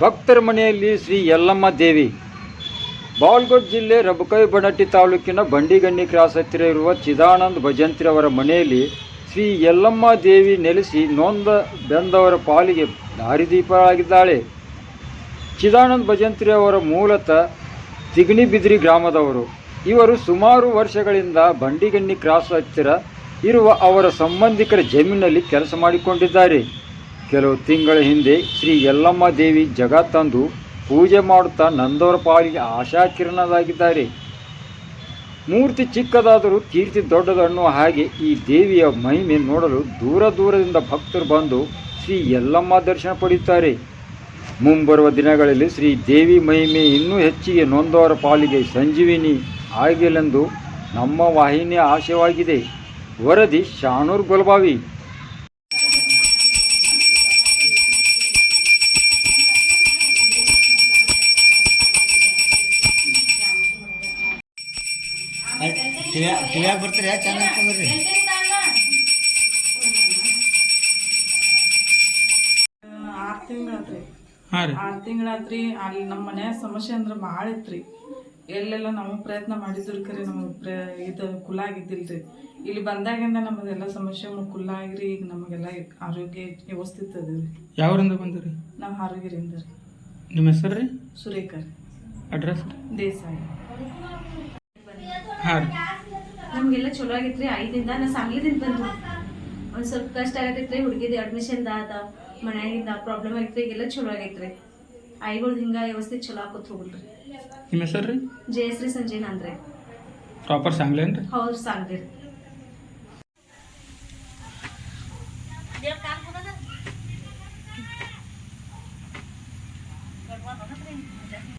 ಭಕ್ತರ ಮನೆಯಲ್ಲಿ ಶ್ರೀ ಯಲ್ಲಮ್ಮ ದೇವಿ. ಬಾಲ್ಕೋಟ್ ಜಿಲ್ಲೆ ರಬಕೈ ಬಣಟ್ಟಿ ತಾಲೂಕಿನ ಬಂಡಿಗಣ್ಣಿ ಕ್ರಾಸ್ ಹತ್ತಿರ ಇರುವ ಚಿದಾನಂದ್ ಭಜಂತ್ರಿ ಅವರ ಮನೆಯಲ್ಲಿ ಶ್ರೀ ಯಲ್ಲಮ್ಮ ದೇವಿ ನೆಲೆಸಿ ನೊಂದ ಬೆಂದವರ ಪಾಲಿಗೆ ದಾರಿದೀಪರಾಗಿದ್ದಾಳೆ ಚಿದಾನಂದ್ ಭಜಂತ್ರಿ ಅವರ ಮೂಲತಃ ತಿಗಣಿಬಿದ್ರಿ ಗ್ರಾಮದವರು. ಇವರು ಸುಮಾರು ವರ್ಷಗಳಿಂದ ಬಂಡಿಗಣ್ಣಿ ಕ್ರಾಸ್ ಹತ್ತಿರ ಇರುವ ಅವರ ಸಂಬಂಧಿಕರ ಜಮೀನಲ್ಲಿ ಕೆಲಸ ಮಾಡಿಕೊಂಡಿದ್ದಾರೆ. ಕೆಲವು ತಿಂಗಳ ಹಿಂದೆ ಶ್ರೀ ಯಲ್ಲಮ್ಮ ದೇವಿ ಜಗ ತಂದು ಪೂಜೆ ಮಾಡುತ್ತಾ ನಂದವರ ಪಾಲಿಗೆ ಆಶಾಕಿರಣದಾಗಿದ್ದಾರೆ ಮೂರ್ತಿ ಚಿಕ್ಕದಾದರೂ ಕೀರ್ತಿ ದೊಡ್ಡದನ್ನು ಹಾಗೆ ಈ ದೇವಿಯ ಮಹಿಮೆ ನೋಡಲು ದೂರ ದೂರದಿಂದ ಭಕ್ತರು ಬಂದು ಶ್ರೀ ಯಲ್ಲಮ್ಮ ದರ್ಶನ ಪಡೆಯುತ್ತಾರೆ. ಮುಂಬರುವ ದಿನಗಳಲ್ಲಿ ಶ್ರೀ ದೇವಿ ಮಹಿಮೆ ಇನ್ನೂ ಹೆಚ್ಚಿಗೆ ನೊಂದವರ ಪಾಲಿಗೆ ಸಂಜೀವಿನಿ ಆಗಿಲೆಂದು ನಮ್ಮ ವಾಹಿನಿಯ ಆಶಯವಾಗಿದೆ. ವರದಿ ಶಾನೂರ್ ಗೊಲಬಾವಿ. ಟಿವ್ಯಾಗ ಬರ್ತೀರಿ ಚೆನ್ನಾಗಿ ಆರು ತಿಂಗಳಾತ್ರಿ. ಹಾಂ ರೀ. ಆರು ತಿಂಗಳಾತ್ರಿ ಅಲ್ಲಿ ನಮ್ಮ ಮನ್ಯಾಗ ಸಮಸ್ಯೆ ಅಂದ್ರೆ ಭಾಳ ಇತ್ರಿ. ಎಲ್ಲೆಲ್ಲ ನಾವು ಪ್ರಯತ್ನ ಮಾಡಿದ್ರು ಕರೆ ನಮಗೆ ಪ್ರ ಇದು ಕುಲ ಆಗಿದ್ದಿಲ್ರಿ. ಇಲ್ಲಿ ಬಂದಾಗಿಂದ ನಮ್ಮದೆಲ್ಲ ಸಮಸ್ಯೆ ಕುಲ ಆಗಿರಿ ಈಗ ನಮಗೆಲ್ಲ ಆರೋಗ್ಯ ವ್ಯವಸ್ಥಿತ ಅದ ರೀ. ಯಾವ್ರಿಂದ ಬಂದಿರಿ? ನಾವು ಆರೋಗ್ಯರಿಂದ ರೀ. ನಿಮ್ಮ ಹೆಸರು ರೀ? ಸುರೇಖ ರೀ? ಅಡ್ರೆಸ್ ದೇಸಾಯಿ. ಹಾಂ ನಮಗೆಲ್ಲ ಚಲೋ ಆಗಿತ್ತು ರೀ ಐದಿಂದ ನಾ ಸಾಂಗ್ಲಿದಿಂದ ಬಂದು ಒಂದು ಸ್ವಲ್ಪ ಕಷ್ಟ ಆಗತ್ತೈತ್ರಿ ಹುಡುಗಿದ ಅಡ್ಮಿಷನ್ ದಾತ ಮನ್ಯಾಗಿಂದ ಪ್ರಾಬ್ಲಮ್ ಆಗಿತ್ತು ಈಗೆಲ್ಲ ಚಲೋ ಆಗೈತೆ ರೀ ಐಗಳು ಹಿಂಗೆ ವ್ಯವಸ್ಥೆ ಚಲೋ ಹಾಕೋತ್ ಹೋಗ್ರಿ ನಿಮ್ಮ ಹೆಸರು ರೀ ಸಂಜಯ್ ಅಂದ್ರೆ ಪ್ರಾಪರ್ ಸಾಂಗ್ಲೇನ್ ಹೌದು ಸಾಂಗ್ಲಿ ರೀ